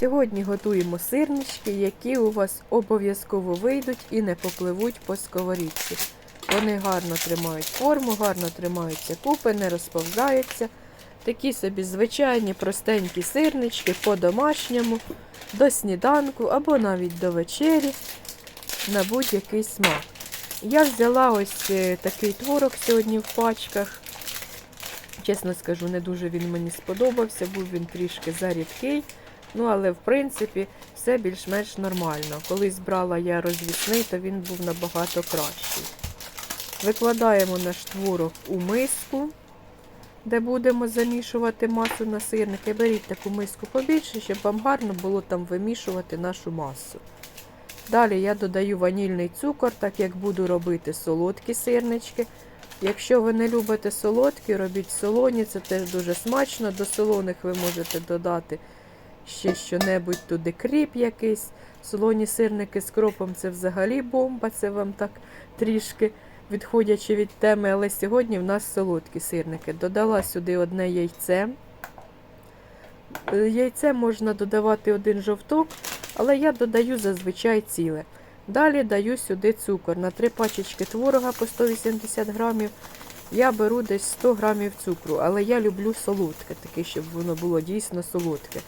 Сьогодні готуємо сирнички, які у вас обов'язково вийдуть і не попливуть по сковорідці. Вони гарно тримають форму, гарно тримаються купи, не розповзаються. Такі собі звичайні простенькі сирнички по-домашньому, до сніданку або навіть до вечері на будь-який смак. Я взяла ось е, такий творог сьогодні в пачках. Чесно скажу, не дуже він мені сподобався, був він трішки зарідкий. Ну, але в принципі все більш-менш нормально. Колись брала я розвісний, то він був набагато кращий. Викладаємо наш творог у миску, де будемо замішувати масу на сирники. Беріть таку миску побільше, щоб вам гарно було там вимішувати нашу масу. Далі я додаю ванільний цукор, так як буду робити солодкі сирнички. Якщо ви не любите солодкі, робіть солоні, це теж дуже смачно. До солоних ви можете додати ще що-небудь туди кріп якийсь. Солоні сирники з кропом це взагалі бомба, це вам так трішки відходячи від теми, але сьогодні в нас солодкі сирники. Додала сюди одне яйце. Е, Яйце можна додавати один жовток, але я додаю зазвичай ціле. Далі даю сюди цукор. На три пачечки творога по 180 грамів. Я беру десь 100 грамів цукру, але я люблю солодке, таке, щоб воно було дійсно солодке.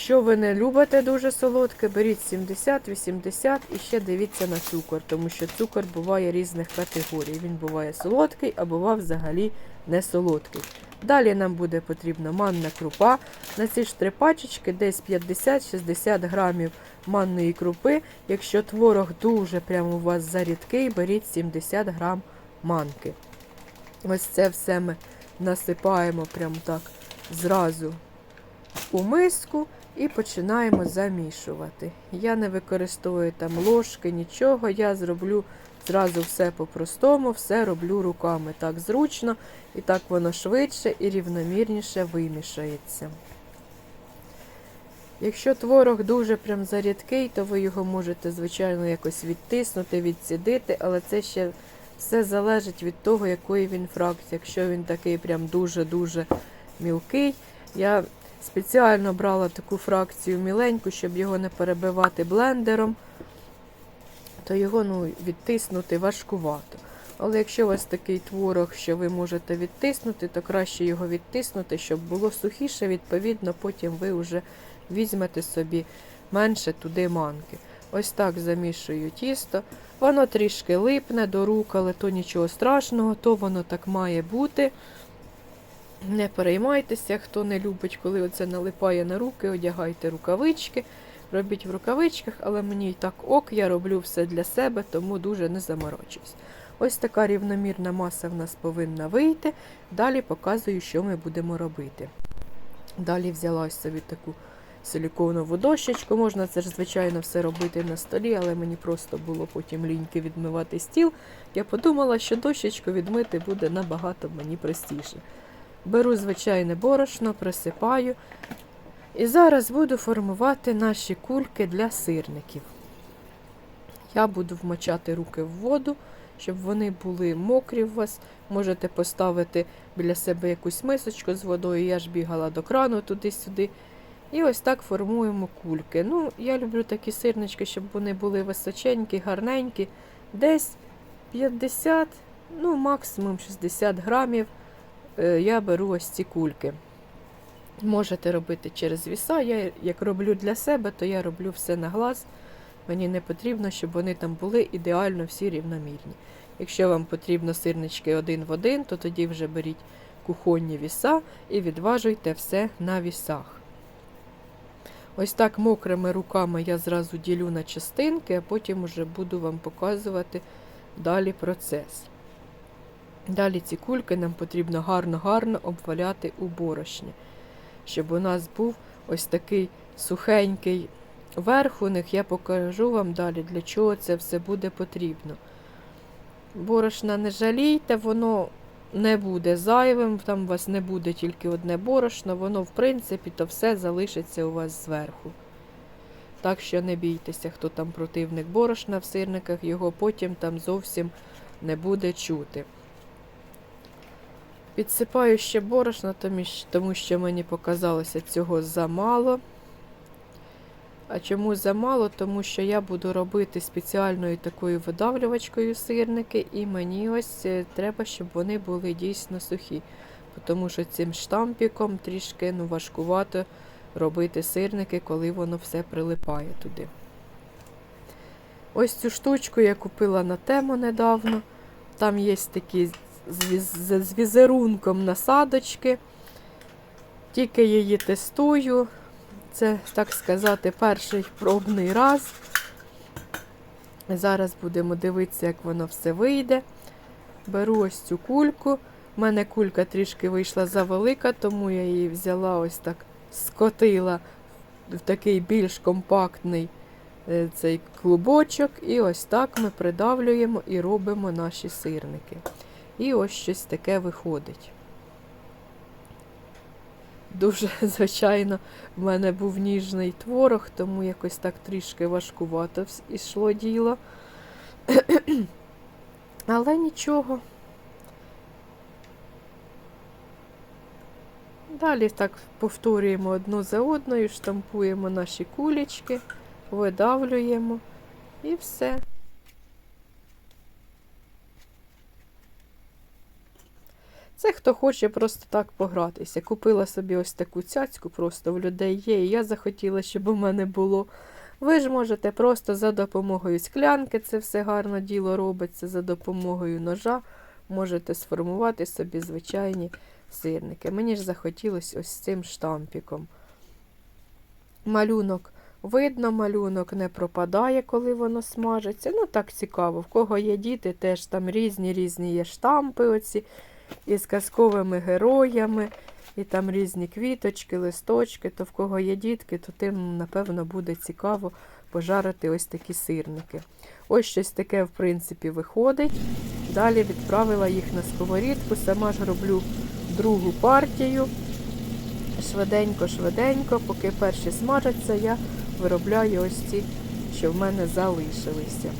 Якщо ви не любите дуже солодке, беріть 70-80 і ще дивіться на цукор, тому що цукор буває різних категорій. Він буває солодкий, а буває взагалі не солодкий. Далі нам буде потрібна манна крупа. На ці ж три пачечки десь 50-60 грамів манної крупи. Якщо творог дуже прямо у вас зарідкий, беріть 70 грам манки. Ось це все ми насипаємо прямо так зразу у миску і починаємо замішувати. Я не використовую там ложки, нічого. Я зроблю зразу все по-простому, все роблю руками. Так зручно, і так воно швидше і рівномірніше вимішається. Якщо творог дуже прям зарідкий, то ви його можете, звичайно, якось відтиснути, відсідити, але це ще все залежить від того, якої він фракції. Якщо він такий прям дуже-дуже мілкий, я спеціально брала таку фракцію міленьку, щоб його не перебивати блендером, то його ну, відтиснути важкувато. Але якщо у вас такий творог, що ви можете відтиснути, то краще його відтиснути, щоб було сухіше, відповідно, потім ви вже візьмете собі менше туди манки. Ось так замішую тісто. Воно трішки липне до рук, але то нічого страшного, то воно так має бути. Не переймайтеся, хто не любить, коли оце налипає на руки, одягайте рукавички, робіть в рукавичках, але мені і так ок, я роблю все для себе, тому дуже не заморочуюсь. Ось така рівномірна маса в нас повинна вийти. Далі показую, що ми будемо робити. Далі взяла собі таку силіконову дощечку. Можна це ж, звичайно, все робити на столі, але мені просто було потім ліньки відмивати стіл. Я подумала, що дощечку відмити буде набагато мені простіше. Беру звичайне борошно, присипаю. І зараз буду формувати наші кульки для сирників. Я буду вмочати руки в воду, щоб вони були мокрі у вас. Можете поставити біля себе якусь мисочку з водою. Я ж бігала до крану туди-сюди. І ось так формуємо кульки. Ну, я люблю такі сирнички, щоб вони були височенькі, гарненькі. Десь 50, ну, максимум 60 грамів. Е, я беру ось ці кульки. Можете робити через віса. Я як роблю для себе, то я роблю все на глаз. Мені не потрібно, щоб вони там були ідеально всі рівномірні. Якщо вам потрібно сирнички один в один, то тоді вже беріть кухонні віса і відважуйте все на вісах. Ось так мокрими руками я зразу ділю на частинки, а потім вже буду вам показувати далі процес. Далі ці кульки нам потрібно гарно-гарно обваляти у борошні, щоб у нас був ось такий сухенький верх у них. Я покажу вам далі, для чого це все буде потрібно. Борошна не жалійте, воно не буде зайвим, там у вас не буде тільки одне борошно, воно, в принципі, то все залишиться у вас зверху. Так що не бійтеся, хто там противник борошна в сирниках, його потім там зовсім не буде чути. Підсипаю ще борошна, тому що мені показалося цього замало. А чому замало? Тому що я буду робити спеціальною такою видавлювачкою сирники, і мені ось е, треба, щоб вони були дійсно сухі. Тому що цим штампіком трішки ну, важкувато робити сирники, коли воно все прилипає туди. Ось цю штучку я купила на тему недавно. Там є такі з, віз- з візерунком насадочки. Тільки її тестую. Це, так сказати, перший пробний раз. Зараз будемо дивитися, як воно все вийде. Беру ось цю кульку. У мене кулька трішки вийшла завелика, тому я її взяла ось так, скотила в такий більш компактний е, цей клубочок. І ось так ми придавлюємо і робимо наші сирники. І ось щось таке виходить. Дуже, звичайно, в мене був ніжний творог, тому якось так трішки важкувато ішло діло. Але нічого. Далі так повторюємо одну за одною, штампуємо наші кулечки, видавлюємо і все. Це хто хоче просто так погратися. Купила собі ось таку цяцьку, просто в людей є, і я захотіла, щоб у мене було. Ви ж можете просто за допомогою склянки, це все гарно діло робиться, за допомогою ножа можете сформувати собі звичайні сирники. Мені ж захотілося ось цим штампіком. Малюнок видно, малюнок не пропадає, коли воно смажиться. Ну, так цікаво. В кого є діти, теж там різні різні є штампи оці із казковими героями, і там різні квіточки, листочки. То в кого є дітки, то тим, напевно, буде цікаво пожарити ось такі сирники. Ось щось таке, в принципі, виходить. Далі відправила їх на сковорідку, сама ж роблю другу партію. Швиденько-швиденько, поки перші смажаться, я виробляю ось ці, що в мене залишилися.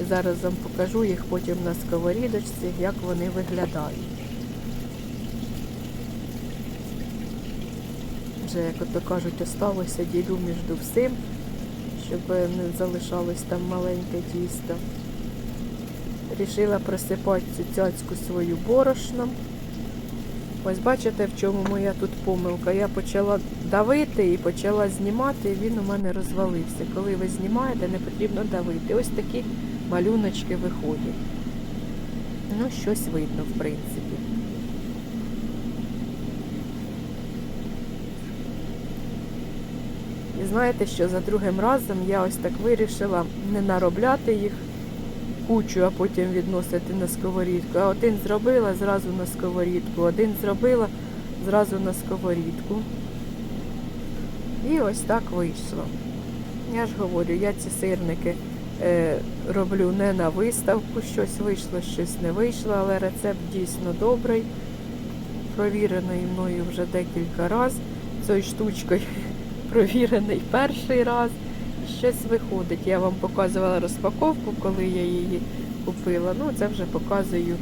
І зараз вам покажу їх потім на сковорідочці, як вони виглядають. Вже, як ото кажуть, осталося ділю між всім, щоб не залишалось там маленьке тісто. Рішила присипати цю цяцьку свою борошном. Ось бачите, в чому моя тут помилка. Я почала давити і почала знімати, і він у мене розвалився. Коли ви знімаєте, не потрібно давити. Ось такі малюночки виходять. Ну, щось видно, в принципі. І знаєте, що за другим разом я ось так вирішила не наробляти їх кучу, а потім відносити на сковорідку. А один зробила зразу на сковорідку, один зробила зразу на сковорідку. І ось так вийшло. Я ж говорю, я ці сирники роблю не на виставку, щось вийшло, щось не вийшло, але рецепт дійсно добрий. Провірений мною вже декілька разів. Цією штучкою провірений перший раз. Щось виходить. Я вам показувала розпаковку, коли я її купила. Ну, це вже показую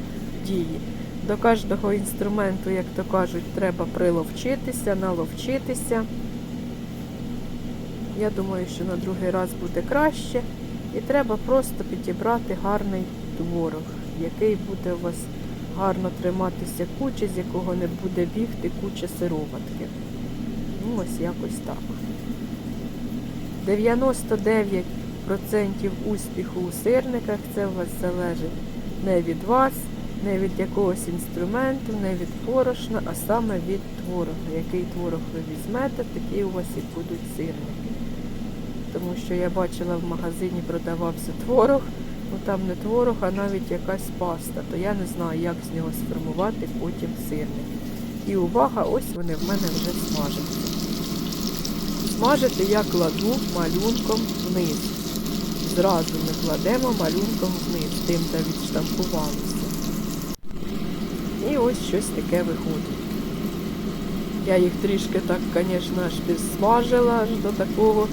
дії. До кожного інструменту, як то кажуть, треба приловчитися, наловчитися. Я думаю, що на другий раз буде краще. І треба просто підібрати гарний творог, який буде у вас гарно триматися кучі, з якого не буде бігти куча сироватки. Ну, ось якось так. 99% успіху у сирниках це у вас залежить не від вас, не від якогось інструменту, не від порошна, а саме від творога. Який творог ви візьмете, такі у вас і будуть сирники. Тому що я бачила в магазині продавався творог, ну там не творог, а навіть якась паста, то я не знаю, як з нього сформувати потім сирник. І увага, ось вони в мене вже смажаться. Смажити я кладу малюнком вниз. Зразу ми кладемо малюнком вниз, тим та відштампувалося. І ось щось таке виходить. Я їх трішки так, звісно, аж підсмажила аж до такого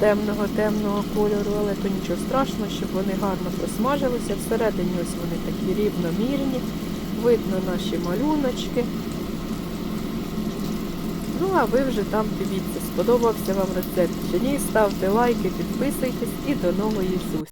темного-темного кольору, але то нічого страшного, щоб вони гарно просмажилися. Всередині ось вони такі рівномірні. Видно наші малюночки. Ну а ви вже там дивіться, сподобався вам рецепт чи ні, ставте лайки, підписуйтесь і до нової зустрічі.